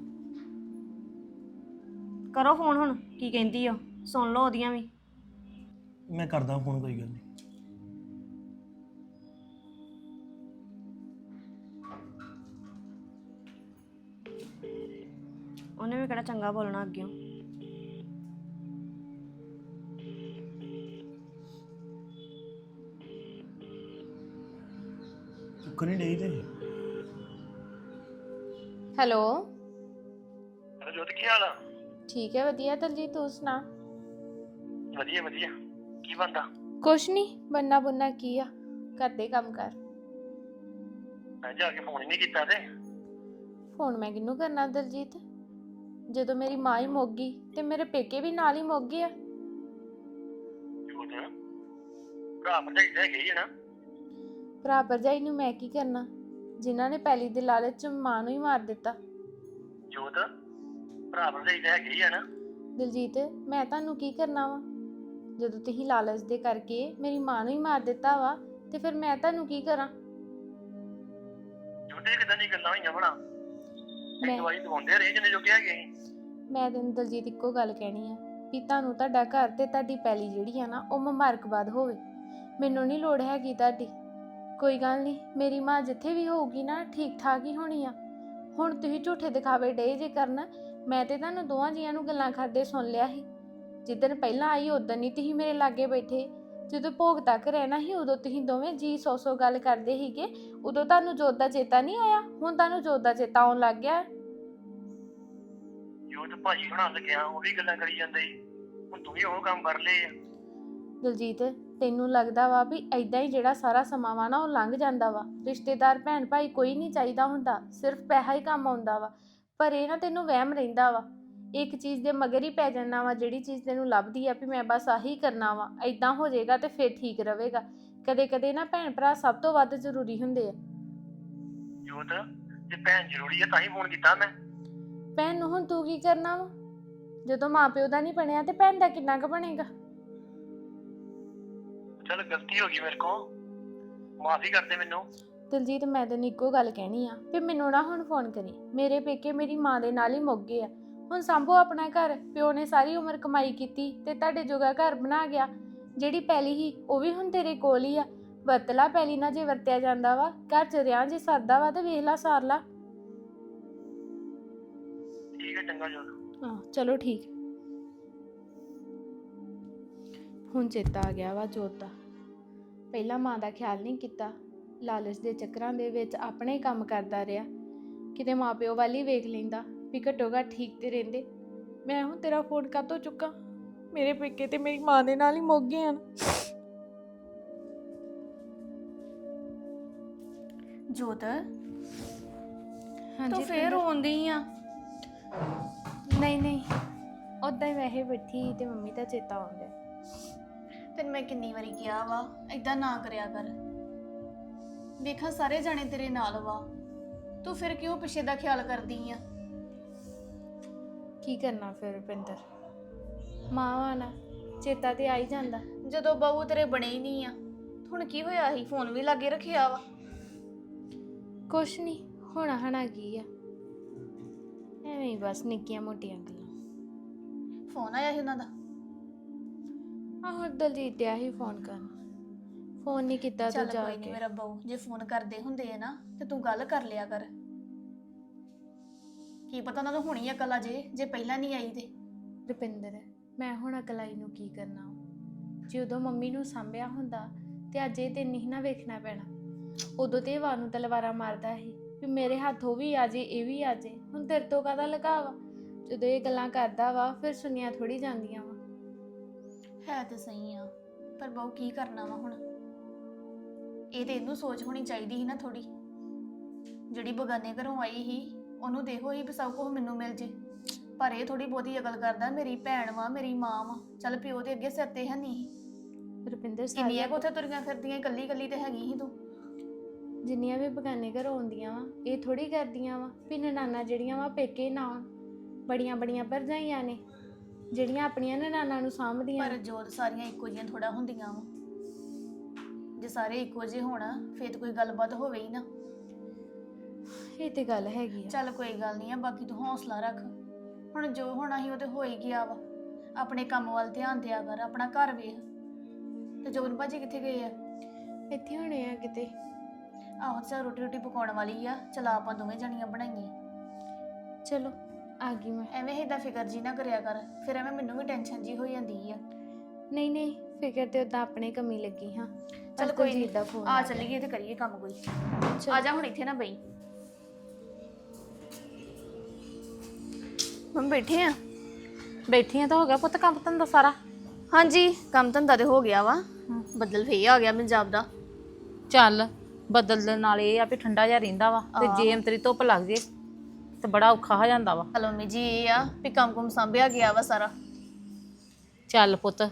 ਕਰੋ ਫੋਨ ਹੁਣ ਕੀ ਕਹਿੰਦੀ ਆ ਸੁਣ ਲਓ ਉਹਦੀਆਂ ਵੀ। ਮੈਂ ਕਰਦਾ ਫੋਨ ਕੋਈ ਗੱਲ ਨਹੀਂ। ਕਿਹੜਾ ਚੰਗਾ ਬੋਲਣਾ ਅੱਗੇ ਚੁੱਕ ਨਹੀਂ ਡਈ ਤੇ। ਹੈਲੋ। ਜੋਤ ਕੀ ਹਾਲ ਆ? ਠੀਕ ਹੈ ਵਧੀਆ ਦਲਜੀਤ ਤੂੰ ਸੁਣਾ? ਵਧੀਆ ਵਧੀਆ। ਕੀ ਬੰਦਾ ਕੁਛ ਨਹੀਂ ਬੰਨਾ ਬੁੰਨਾ ਕੀ ਆ ਕਰਦੇ ਕੰਮ ਕਰ। ਮੈਂ ਜਾ ਕੇ ਫੋਨ ਹੀ ਨਹੀਂ ਕੀਤਾ ਤੇ। ਫੋਨ ਮੈਂ ਕਿਹਨੂੰ ਕਰਨਾ ਦਲਜੀਤ? ਜਦੋਂ ਮੇਰੀ ਮਾਂ ਹੀ ਮੁੱਕ ਗਈ ਤੇ ਮੇਰੇ ਪੇਕੇ ਵੀ ਨਾਲ ਹੀ ਮੁੱਕ ਗਏ ਆ। ਭਰਾ ਭਰਜਾਈ ਹੀ ਨਾ। ਭਰਾ ਭਰਜਾਈ ਨੂੰ ਮੈਂ ਕੀ ਕਰਨਾ? ਜਿਨ੍ਹਾਂ ਨੇ ਪਹਿਲੀ ਦੇ ਲਾਲਚ ਚ ਮਾਂ ਨੂੰ ਹੀ ਮਾਰ ਦਿੱਤਾ। ਜੋਤ ਭਰਾ ਭਰਜਾਈ ਤਾਂ ਹੈਗੇ ਹੀ ਆ ਨਾ। ਦਲਜੀਤ ਮੈਂ ਤੁਹਾਨੂੰ ਕੀ ਕਰਨਾ ਵਾ? ਜਦੋਂ ਤੁਸੀਂ ਲਾਲਚ ਦੇ ਕਰਕੇ ਮੇਰੀ ਮਾਂ ਨੂੰ ਹੀ ਮਾਰ ਦਿੱਤਾ ਵਾ ਤੇ ਫਿਰ ਮੈਂ ਤੁਹਾਨੂੰ ਕੀ ਕਰਾਂ? ਜੋਤੇ ਕਿਦਾਂ ਦੀ ਗੱਲਾਂ ਹੋਈਆਂ ਬਣਾ ਮੈਂ ਦਵਾਈ ਦਵਾਉਂਦੇ ਰਹੇ ਜਿੰਨੇ ਜੋਗੇ ਹੈਗੇ ਸੀ ਮੈਂ ਤੈਨੂੰ ਦਲਜੀਤ ਇੱਕੋ ਗੱਲ ਕਹਿਣੀ ਆ ਵੀ ਤੁਹਾਨੂੰ ਤੁਹਾਡਾ ਘਰ ਤੇ ਤੁਹਾਡੀ ਪੈਲੀ ਜਿਹੜੀ ਆ ਨਾ ਉਹ ਮੁਬਾਰਕਬਾਦ ਹੋਵੇ। ਮੈਨੂੰ ਨਹੀਂ ਲੋੜ ਹੈਗੀ ਤੁਹਾਡੀ। ਕੋਈ ਗੱਲ ਨਹੀਂ ਮੇਰੀ ਮਾਂ ਜਿੱਥੇ ਵੀ ਹੋਊਗੀ ਨਾ ਠੀਕ ਠਾਕ ਹੀ ਹੋਣੀ ਆ। ਹੁਣ ਤੁਸੀਂ ਝੂਠੇ ਦਿਖਾਵੇ ਡੇ ਜੇ ਕਰਨ ਮੈਂ ਤੇ ਤੁਹਾਨੂੰ ਦੋਵਾਂ ਜੀਆਂ ਨੂੰ ਗੱਲਾਂ ਕਰਦੇ ਸੁਣ ਲਿਆ ਸੀ। ਜਿੱਦਣ ਪਹਿਲਾਂ ਆਈ ਉਦੋਂ ਨਹੀਂ ਤੁਸੀਂ ਮੇਰੇ ਲਾਗੇ ਬੈਠੇ। ਜਦੋਂ ਭੋਗ ਤੱਕ ਰਹਿਣਾ ਸੀ ਉਦੋਂ ਤੁਸੀਂ ਦੋਵੇਂ ਜੀ ਸੌ ਸੌ ਗੱਲ ਕਰਦੇ ਸੀਗੇ। ਉਦੋਂ ਤੁਹਾਨੂੰ ਜੋਤ ਦਾ ਚੇਤਾ ਨਹੀਂ ਆਇਆ? ਹੁਣ ਤੁਹਾਨੂੰ ਜੋਤ ਦਾ ਚੇਤਾ ਆਉਣ ਲੱਗ ਗਿਆ? ਜੋਤ ਭਾਜੀ ਬਣਾ ਲੱਗਿਆ ਉਹ ਵੀ ਗੱਲਾਂ ਕਰੀ ਜਾਂਦੇ ਸੀ। ਹੁਣ ਤੂੰ ਵੀ ਉਹ ਕੰਮ ਕਰ ਲਏ ਆ। ਦਲਜੀਤ ਤੈਨੂੰ ਲੱਗਦਾ ਵਾ ਵੀ ਐਦਾਂ ਹੀ ਜਿਹੜਾ ਸਾਰਾ ਸਮਾਂ ਵਾ ਨਾ ਉਹ ਲੰਘ ਜਾਂਦਾ ਵਾ। ਰਿਸ਼ਤੇਦਾਰ ਭੈਣ ਭਾਈ ਕੋਈ ਨਹੀਂ ਚਾਹੀਦਾ ਹੁੰਦਾ ਸਿਰਫ ਪੈਸਾ ਹੀ ਕੰਮ ਆਉਂਦਾ ਵਾ। ਪਰ ਇਹ ਨਾ ਤੈਨੂੰ ਵਹਿਮ ਰਹਿੰਦਾ ਵਾ। ਇੱਕ ਚੀਜ਼ ਦੇ ਮਗਰ ਹੀ ਪੈ ਜਾਣਾ ਵਾ ਜਿਹੜੀ ਚੀਜ਼ ਤੈਨੂੰ ਲੱਭਦੀ ਆ ਵੀ ਮੈਂ ਬਸ ਆਹੀ ਕਰਨਾ ਵਾ ਐਦਾਂ ਹੋ ਜਾਏਗਾ ਤੇ ਫਿਰ ਠੀਕ ਰਵੇਗਾ ਕਦੇ ਕਦੇ ਨਾ ਭੈਣ ਭਰਾ ਸਭ ਤੋਂ ਵੱਧ ਜ਼ਰੂਰੀ ਹੁੰਦੇ ਆ। ਜੋਤ ਜੇ ਭੈਣ ਜ਼ਰੂਰੀ ਆ ਤਾਂ ਹੀ ਫੋਨ ਕੀਤਾ ਮੈਂ। ਭੈਣ ਨੂੰ ਹੁਣ ਤੂੰ ਕੀ ਕਰਨਾ ਵਾ? ਜਦੋਂ ਮਾਪਿਓ ਦਾ ਨਹੀਂ ਬਣਿਆ ਤੇ ਭੈਣ ਦਾ ਕਿੰਨਾ ਕੁ ਬਣੇਗਾ? ਚਲ ਗਲਤੀ ਹੋ ਗਈ ਮੇਰੇ ਕੋਲ। ਮਾਫੀ ਕਰ ਦੇ ਮੈਨੂੰ। ਦਲਜੀਤ ਮੈਂ ਤੈਨੂੰ ਇੱਕੋ ਗੱਲ ਕਹਿਣੀ ਆ ਵੀ ਮੈਨੂੰ ਨਾ ਹੁਣ ਫੋਨ ਕਰੀ। ਮੇਰੇ ਪੇਕੇ ਮੇਰੀ ਮਾਂ ਦੇ ਨਾਲ ਹੀ ਮੁੱਕ ਗਏ ਆ। ਹੁਣ ਸੰਭੋ ਆਪਣਾ ਘਰ। ਪਿਓ ਨੇ ਸਾਰੀ ਉਮਰ ਕਮਾਈ ਕੀਤੀ ਤੇ ਤੁਹਾਡੇ ਜੋਗਾ ਘਰ ਬਣਾ ਗਿਆ। ਜਿਹੜੀ ਪੈਲੀ ਸੀ ਉਹ ਵੀ ਹੁਣ ਤੇਰੇ ਕੋਲ ਹੀ ਆ। ਵਰਤ ਲਾ ਪੈਲੀ ਨਾਲ ਜੇ ਵਰਤਿਆ ਜਾਂਦਾ ਵਾ ਘਰ ਚ ਰਿਆਂ ਜੇ ਸਰਦਾ ਵਾ ਤੇ ਵੇਖ ਲਾ ਸਾਰ ਲਾ। ਠੀਕ ਹੈ ਚੰਗਾ ਜੋਤ। ਹਾਂ ਚਲੋ ਠੀਕ। ਹੁਣ ਚੇਤਾ ਆ ਗਿਆ ਵਾ ਜੋਤ ਦਾ। ਪਹਿਲਾਂ ਮਾਂ ਦਾ ਖਿਆਲ ਨਹੀਂ ਕੀਤਾ। ਲਾਲਚ ਦੇ ਚੱਕਰਾਂ ਦੇ ਵਿੱਚ ਆਪਣੇ ਹੀ ਕੰਮ ਕਰਦਾ ਰਿਹਾ। ਕਿਤੇ ਮਾਪਿਓ ਵੱਲ ਹੀ ਵੇਖ ਲੈਂਦਾ। ਵੀ ਘੱਟੋ ਘੱਟ ਠੀਕ ਤੇ ਰਹਿੰਦੇ। ਮੈਂ ਹੁਣ ਤੇਰਾ ਫੋਨ ਕਾਤੋਂ ਚੁੱਕਾਂ? ਮੇਰੇ ਪੇਕੇ ਤੇ ਮੇਰੀ ਮਾਂ ਦੇ ਨਾਲ ਹੀ ਮੁੱਕ ਗਏ ਹਨ। ਜੋਤ ਹਾਂਜੀ ਤੂੰ ਫੇਰ ਰੋਂਦੀ ਆ? ਨਹੀਂ ਨਹੀਂ। ਉਦਾਂ ਹੀ ਵੈਸੇ ਬੈਠੀ ਸੀ ਤੇ ਮੰਮੀ ਦਾ ਚੇਤਾ ਆਉਂਦਾ। ਤੈਨੂੰ ਮੈਂ ਕਿੰਨੀ ਵਾਰੀ ਕਿਹਾ ਵਾ ਐਦਾਂ ਨਾ ਕਰਿਆ ਕਰ। ਵੇਖਾਂ ਸਾਰੇ ਜਾਣੇ ਤੇਰੇ ਨਾਲ ਵਾ। ਤੂੰ ਫਿਰ ਕਿਉਂ ਪਿੱਛੇ ਦਾ ਖਿਆਲ ਕਰਦੀ ਆ? ਕੀ ਕਰਨਾ ਫਿਰ ਰੁਪਿੰਦਰ? ਮਾਂ ਵਾ ਨਾ ਚੇਤਾ ਤੇ ਆ ਹੀ ਜਾਂਦਾ। ਜਦੋਂ ਬਹੂ ਤੇਰੇ ਬਣੇ ਹੀ ਨਹੀਂ ਆ ਹੁਣ ਕੀ ਹੋਇਆ ਸੀ? ਫੋਨ ਵੀ ਲਾਗੇ ਰੱਖਿਆ ਵਾ। ਕੁਛ ਨਹੀਂ ਹੋਣਾ ਹਣਾ ਕੀ ਆ। ਐਵੇਂ ਹੀ ਬਸ ਨਿੱਕੀਆਂ ਮੋਟੀਆਂ ਗੱਲਾਂ। ਫੋਨ ਆਇਆ ਸੀ ਉਹਨਾਂ ਦਾ? ਆਹੋ ਦਲਜੀਤ ਡਿਆ ਹੀ ਫੋਨ ਕਰਨ। ਫੋਨ ਨਹੀਂ ਕੀਤਾ ਤੂੰ ਚੱਲ ਜਾ ਕੋਈ ਨਹੀਂ ਕੇ। ਮੇਰਾ ਬਹੂ ਜੇ ਫੋਨ ਕਰਦੇ ਹੁੰਦੇ ਆ ਨਾ ਤੇ ਤੂੰ ਗੱਲ ਕਰ ਲਿਆ ਕਰ। ਕੀ ਪਤਾ ਉਹਨਾਂ ਨੂੰ ਹੁਣੀ ਆ ਜੇ ਜੇ ਪਹਿਲਾਂ ਨਹੀਂ ਆਈ ਤੇ। ਰੁਪਿੰਦਰ ਮੈਂ ਹੁਣ ਅਕਲਾਈ ਨੂੰ ਕੀ ਕਰਨਾ ਜੇ ਉਦੋਂ ਮੰਮੀ ਨੂੰ ਸਾਂਭਿਆ ਹੁੰਦਾ ਤੇ ਅੱਜ ਇਹ ਤੇ ਨਹੀਂ ਨਾ ਵੇਖਣਾ ਪੈਣਾ। ਉਦੋਂ ਤੇ ਵਾਰ ਨੂੰ ਤਲਵਾਰਾਂ ਮਾਰਦਾ ਸੀ ਵੀ ਮੇਰੇ ਹੱਥ ਉਹ ਵੀ ਆ ਜੇ ਇਹ ਵੀ ਆ ਜੇ। ਹੁਣ ਤੇਰੇ ਤੋਂ ਕਾਹਦਾ ਲਗਾਵਾ ਜਦੋਂ ਇਹ ਗੱਲਾਂ ਕਰਦਾ ਵਾ ਫਿਰ ਸੁਣੀਆਂ ਥੋੜੀ ਜਾਂਦੀਆਂ ਵਾ। ਹੈ ਤੇ ਸਹੀ ਆ ਪਰ ਬਹੂ ਕੀ ਕਰਨਾ ਵਾ ਹੁਣ? ਇਹ ਤੇ ਇਹਨੂੰ ਸੋਚ ਹੋਣੀ ਚਾਹੀਦੀ ਸੀ ਨਾ ਥੋੜੀ ਜਿਹੜੀ ਬਗਾਨੇ ਘਰੋਂ ਆਈ ਸੀ ਉਹਨੂੰ ਦੇਖੋ ਹੀ ਵੀ ਸਭ ਕੁਝ ਮੈਨੂੰ ਮਿਲ ਜੇ। ਪਰ ਇਹ ਥੋੜੀ ਬਹੁਤੀ ਅਕਲ ਕਰਦਾ ਮੇਰੀ ਭੈਣ ਵਾ ਮੇਰੀ ਮਾਂ ਵਾ। ਚੱਲ ਪਿਓ ਦੇ ਅੱਗੇ ਸਿਰ ਤੇ ਹੈ ਨਹੀਂ ਰੁਪਿੰਦਰ ਕਿੰਨੀਆਂ ਸਾਰੀਆਂ ਕੁ ਉੱਥੇ ਤੁਰੀਆਂ ਫਿਰਦੀਆਂ ਇਕੱਲੀ ਇਕੱਲੀ ਤੇ ਹੈਗੀ ਸੀ ਤੂੰ। ਜਿੰਨੀਆਂ ਵੀ ਬਗਾਨੇ ਘਰੋਂ ਆਉਂਦੀਆਂ ਵਾ ਇਹ ਥੋੜੀ ਕਰਦੀਆਂ ਵਾ ਵੀ ਨਨਾਨਾ ਜਿਹੜੀਆਂ ਵਾ ਪੇਕੇ ਨਾ ਆਉਣ ਬੜੀਆਂ ਬੜੀਆਂ ਭਰਜਾਈਆਂ ਨੇ ਜਿਹੜੀਆਂ ਆਪਣੀਆਂ ਨਨਾਨਾ ਨੂੰ ਸਾਂਭਦੀਆਂ। ਪਰ। ਜੋਤ ਸਾਰੀਆਂ ਇੱਕੋ ਜਿਹੀਆਂ ਥੋੜਾ ਹੁੰਦੀਆਂ ਵਾ। ਜੇ ਸਾਰੇ ਇੱਕੋ ਜਿਹੇ ਹੋਣ ਫੇਰ ਤਾਂ ਕੋਈ ਗੱਲਬਾਤ ਹੋਵੇ ਹੀ ਨਾ। ਇਹ ਤੇ ਗੱਲ ਹੈਗੀ ਆ। ਚੱਲ ਕੋਈ ਗੱਲ ਨਹੀਂ ਆ ਬਾਕੀ ਤੂੰ ਹੌਸਲਾ ਰੱਖ। ਹੁਣ ਜੋ ਹੋਣਾ ਸੀ ਉਹ ਤੇ ਹੋ ਹੀ ਗਿਆ ਵਾ। ਆਪਣੇ ਕੰਮ ਵੱਲ ਧਿਆਨ ਦਿਆ ਕਰ ਆਪਣਾ ਘਰ ਵੇਖ। ਤੇ ਜੋਬਨ ਭਾਜੀ ਕਿੱਥੇ ਗਏ ਆ? ਇੱਥੇ ਹੋਣੇ ਆ ਕਿਤੇ। ਆਹੋ ਚਾ ਰੋਟੀ ਰੋਟੀ ਪਕਾਉਣ ਵਾਲੀ ਆ। ਚਲਾ ਆਪਾਂ ਦੋਵੇਂ ਜਣੀਆਂ ਬਣਾਈਏ। ਚਲੋ ਆ ਗਈ ਮੈਂ। ਐਵੇਂ ਏਦਾਂ ਫਿਕਰ ਜੀ ਨਾ ਕਰਿਆ ਕਰ। ਫਿਰ ਐਵੇਂ ਮੈਨੂੰ ਵੀ ਟੈਨਸ਼ਨ ਜੀ ਹੋ ਜਾਂਦੀ ਆ। ਨਹੀਂ ਨਹੀਂ ਫਿਕਰ ਤੇ ਉਦਾਂ ਆਪਣੇ ਕਮੀ ਲੱਗੀ ਹਾਂ। ਚੱਲ ਕੋਈ ਨਹੀਂ ਦਾ ਫੋਨ ਆ ਚੱਲੀਏ ਤੇ ਕਰੀਏ ਕੰਮ ਕੋਈ। ਆ ਜਾ ਹੁਣ ਇੱਥੇ ਨਾ ਬਈ। ਮੈਂ ਬੈਠੇ ਆ। ਬੈਠੀ ਆ ਤਾਂ ਹੋ ਗਿਆ ਪੁੱਤ ਕੰਮ ਧੰਦਾ ਸਾਰਾ? ਹਾਂਜੀ ਕੰਮ ਧੰਦਾ ਤੇ ਹੋ ਗਿਆ ਵਾ। ਬੱਦਲ ਫੇ ਆ ਗਿਆ ਪੰਜਾਬ ਦਾ। ਚੱਲ ਬਦਲ ਦੇ ਨਾਲ ਇਹ ਆ ਵੀ ਠੰਡਾ ਜਿਹਾ ਰਹਿੰਦਾ ਵਾ ਤੇ ਜੇ ਅੰਤਰੀ ਧੁੱਪ ਲੱਗ ਜੇ ਤੇ ਬੜਾ ਔਖਾ ਹੋ ਜਾਂਦਾ ਵਾ। ਚਲੋ ਮੰਮੀ ਜੀ ਇਹ ਆ ਵੀ ਕੰਮ ਕੁਮ ਸੰਭਿਆ ਗਿਆ ਵਾ ਸਾਰਾ। ਚੱਲ ਪੁੱਤ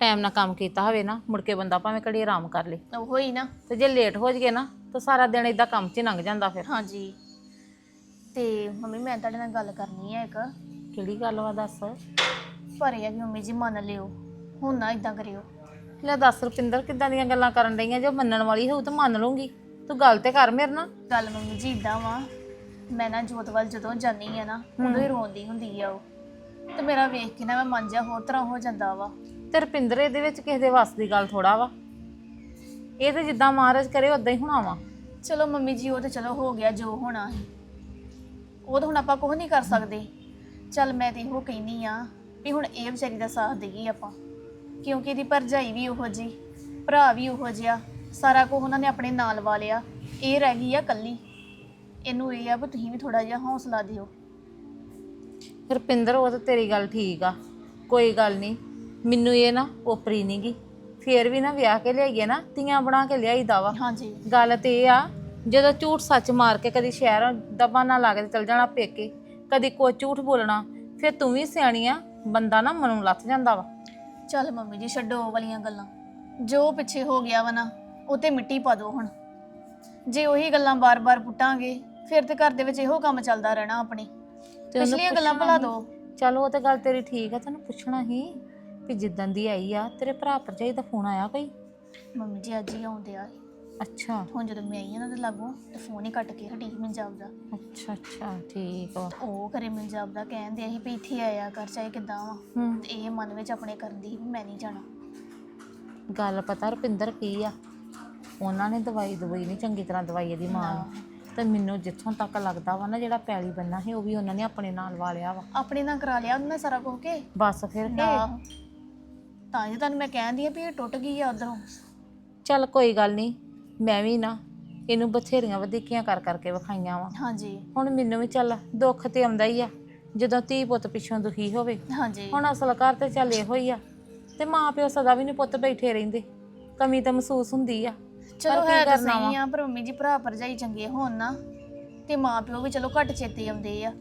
ਟਾਈਮ ਨਾਲ ਕੰਮ ਕੀਤਾ ਹੋਵੇ ਨਾ ਮੁੜ ਕੇ ਬੰਦਾ ਭਾਵੇਂ ਘੜੀ ਆਰਾਮ ਕਰ ਲੇ। ਉਹ ਹੀ ਨਾ। ਤੇ ਜੇ ਲੇਟ ਹੋ ਜਗੇ ਨਾ ਤਾਂ ਸਾਰਾ ਦਿਨ ਇਦਾਂ ਕੰਮ 'ਚ ਹੀ ਲੰਘ ਜਾਂਦਾ ਫਿਰ। ਹਾਂਜੀ। ਤੇ ਮੰਮੀ ਮੈਂ ਤੁਹਾਡੇ ਨਾਲ ਗੱਲ ਕਰਨੀ ਹੈ ਇੱਕ। ਕਿਹੜੀ ਗੱਲ ਵਾ ਦੱਸ? ਪਰ ਇਹ ਆ ਕਿ ਮੰਮੀ ਜੀ ਮੰਨ ਲਿਓ ਹੁਣ ਨਾ ਇਦਾਂ ਕਰਿਓ। ਲੈ ਦੱਸ ਰੁਪਿੰਦਰ ਕਿੱਦਾਂ ਦੀਆਂ ਗੱਲਾਂ ਕਰਨ ਡਈਆਂ? ਜੇ ਮੰਨਣ ਵਾਲੀ ਹੋਊ ਤਾਂ ਮੰਨ ਲੂੰਗੀ ਤੂੰ ਗੱਲ ਤੇ ਕਰ ਮੇਰੇ ਨਾਲ। ਗੱਲ ਮੰਮੀ ਜੀ ਇਦਾਂ ਵਾ। ਮੈਂ ਨਾ ਜੋਤ ਵੱਲ ਜਦੋਂ ਜਾਨੀ ਆ ਨਾ ਉਦੋਂ ਹੀ ਰੋਂਦੀ ਹੁੰਦੀ ਆ ਉਹ। ਤੇ ਮੇਰਾ ਵੇਖ ਕੇ ਨਾ ਮੈਂ ਮਨ ਜਿਹਾ ਹੋਰ ਤਰ੍ਹਾਂ ਹੋ ਜਾਂਦਾ ਵਾ। ਤੇ ਰੁਪਿੰਦਰ ਇਹਦੇ ਵਿੱਚ ਕਿਸੇ ਦੇ ਵੱਸ ਦੀ ਗੱਲ ਥੋੜਾ ਵਾ। ਇਹ ਤੇ ਜਿੱਦਾਂ ਮਹਾਰਾਜ ਕਰੇ ਉਦਾਂ ਹੀ ਹੋਣਾ ਵਾ। ਚਲੋ ਮੰਮੀ ਜੀ ਉਹ ਤੇ ਚਲੋ ਹੋ ਗਿਆ ਜੋ ਹੋਣਾ ਸੀ। ਉਹ ਤਾਂ ਹੁਣ ਆਪਾਂ ਕੁਝ ਨਹੀਂ ਕਰ ਸਕਦੇ। ਚੱਲ ਮੈਂ ਤੇ ਇਹੋ ਕਹਿਨੀ ਆ ਵੀ ਹੁਣ ਇਹ ਵਿਚਾਰੀ ਦਾ ਸਾਥ ਦੇਈਏ ਆਪਾਂ। ਕਿਉਂਕਿ ਇਹਦੀ ਭਰਜਾਈ ਵੀ ਉਹੋ ਜੀ ਭਰਾ ਵੀ ਉਹੋ ਜਿਹਾ ਸਾਰਾ ਕੁਝ ਉਹਨਾਂ ਨੇ ਆਪਣੇ ਨਾਲ ਵਾਲਿਆ ਇਹ ਰਹਿ ਗਈ ਆ ਕੱਲੀ ਇਹਨੂੰ ਇਹ ਆ ਵੀ ਤੁਸੀਂ ਵੀ ਥੋੜਾ ਜਿਹਾ ਹੌਸਲਾ ਦਿਓ। ਰੁਪਿੰਦਰ ਉਹ ਤਾਂ ਤੇਰੀ ਗੱਲ ਠੀਕ ਆ। ਕੋਈ ਗੱਲ ਨਹੀਂ ਮੈਨੂੰ ਇਹ ਨਾ ਓਪਰੀ ਨੀ ਗੀ ਫੇਰ ਵੀ ਨਾ ਵਿਆਹ ਕੇ ਲਿਆਈਏ ਨਾ ਤੀਆਂ ਬਣਾ ਕੇ ਲਿਆਈਦਾ ਵਾ। ਹਾਂਜੀ। ਗੱਲ ਤੇ ਇਹ ਆ ਜਦੋਂ ਝੂਠ ਸੱਚ ਮਾਰ ਕੇ ਕਦੀ ਸ਼ਹਿਰ ਦਾ ਬਹਾਨਾ ਲਾ ਕੇ ਚਲ ਜਾਣਾ ਪੇਕੇ ਕਦੀ ਕੋਈ ਝੂਠ ਬੋਲਣਾ ਫਿਰ ਤੂੰ ਵੀ ਸਿਆਣੀ ਆ ਬੰਦਾ ਨਾ ਮਨੋਂ ਲੱਥ ਜਾਂਦਾ ਵਾ। ਚੱਲ ਮੰਮੀ ਜੀ ਛੱਡੋ ਉਹ ਵਾਲੀਆਂ ਗੱਲਾਂ। ਜੋ ਪਿੱਛੇ ਹੋ ਗਿਆ ਵਾ ਨਾ ਉਹ ਤੇ ਮਿੱਟੀ ਪਾ ਦਿਓ ਹੁਣ। ਜੇ ਉਹੀ ਗੱਲਾਂ ਬਾਰ-ਬਾਰ ਪੁੱਟਾਂਗੇ ਫਿਰ ਤੇ ਘਰ ਦੇ ਵਿੱਚ ਇਹੋ ਕੰਮ ਚੱਲਦਾ ਰਹਿਣਾ ਆਪਣੀ। ਤੇ ਉਹਨੂੰ ਪਿਛਲੀਆਂ ਗੱਲਾਂ ਪੁੱਛਣਾ ਭੁਲਾ। ਦਿਓ ਚੱਲ ਉਹ ਤਾਂ ਗੱਲ ਤੇਰੀ ਠੀਕ ਆ ਤੈਨੂੰ ਪੁੱਛਣਾ ਹੀ ਵੀ ਜਿੱਦਣ ਦੀ ਆਈ ਆ ਤੇਰੇ ਭਰਾ ਭਰਜਾਈ ਦਾ ਫੋਨ ਆਇਆ ਕੋਈ? ਮੰਮੀ ਜੀ ਅੱਜ ਹੀ ਆਉਂਦੇ ਆ ਅੱਛਾ। ਹੁਣ ਜਦੋਂ ਮੈਂ ਆਈ ਇਹਨਾਂ ਦੇ ਲਾਗੋਂ ਤੇ ਫੋਨ ਹੀ ਕੱਟ ਕੇ ਹਟੀ ਪੰਜਾਬ ਦਾ ਅੱਛਾ ਅੱਛਾ ਠੀਕ ਵਾ ਉਹ ਘਰੇ ਪੰਜਾਬ ਦਾ ਕਹਿੰਦੇ ਸੀ ਵੀ ਇੱਥੇ ਆਇਆ ਕਰ ਚਾਹੇ ਕਿਦਾਂ ਵਾ। ਹੂੰ। ਤੇ ਇਹ ਮਨ ਵਿੱਚ ਆਪਣੇ ਕਰਦੀ ਵੀ ਮੈਂ ਨਹੀਂ ਜਾਣਾ। ਗੱਲ ਪਤਾ ਰੁਪਿੰਦਰ ਕੀ ਆ? ਉਹਨਾਂ ਨੇ ਦਵਾਈ ਦਵਾਈ ਨਹੀਂ ਚੰਗੀ ਤਰ੍ਹਾਂ ਦਵਾਈ ਇਹਦੀ ਮਾਂ ਨੂੰ। ਤੇ ਮੈਨੂੰ ਜਿੱਥੋਂ ਤੱਕ ਲੱਗਦਾ ਵਾ ਨਾ ਜਿਹੜਾ ਪੈਲੀ ਬੰਨਾ ਸੀ ਉਹ ਵੀ ਉਹਨਾਂ ਨੇ ਆਪਣੇ ਨਾਲ ਵਾਲਿਆ ਵਾ। ਆਪਣੇ ਨਾਲ ਕਰਾ ਲਿਆ ਉਹਨਾਂ ਸਾਰਾ ਕੁਝ ਕੇ। ਬਸ ਫਿਰ ਨਾ। ਤਾਂ ਹੀ ਤੁਹਾਨੂੰ ਮੈਂ ਕਹਿੰਦੀ ਆ ਵੀ ਇਹ ਟੁੱਟ ਗਈ ਆ ਉਧਰੋਂ। ਚੱਲ ਕੋਈ ਗੱਲ ਨਹੀਂ ਮੈਂ ਵੀ ਨਾ ਇਹਨੂੰ ਬਥੇਰੀਆਂ ਵਧੀਕੀਆਂ ਕਰ ਕਰਕੇ ਵਿਖਾਈਆਂ ਵਾ। ਹਾਂਜੀ। ਹੁਣ ਮੈਨੂੰ ਵੀ ਚੱਲ ਦੁੱਖ ਤੇ ਆਉਂਦਾ ਹੀ ਆ ਜਦੋਂ ਧੀ ਪੁੱਤ ਪਿੱਛੋਂ ਦੁਖੀ ਹੋਵੇ। ਹਾਂਜੀ। ਹੁਣ ਅਸਲ ਘਰ ਤੇ ਚੱਲ ਇਹੋ ਹੀ ਆ। ਤੇ ਮਾਂ ਪਿਓ ਸਦਾ ਵੀ ਨਹੀਂ ਪੁੱਤ ਬੈਠੇ ਰਹਿੰਦੇ। ਕਮੀ ਤਾਂ ਮਹਿਸੂਸ ਹੁੰਦੀ ਆ। ਚਲੋ ਕੀ ਹੈ ਤਾਂ ਕਰਨਾ ਸਹੀ ਆ ਪਰ ਮੰਮੀ ਜੀ ਭਰਾ ਭਰਜਾਈ ਚੰਗੇ ਹੋਣ ਨਾ ਤੇ ਮਾਂ ਪਿਓ ਵੀ ਚਲੋ ਘੱਟ ਚੇਤੇ ਆਉਂਦੇ ਆ।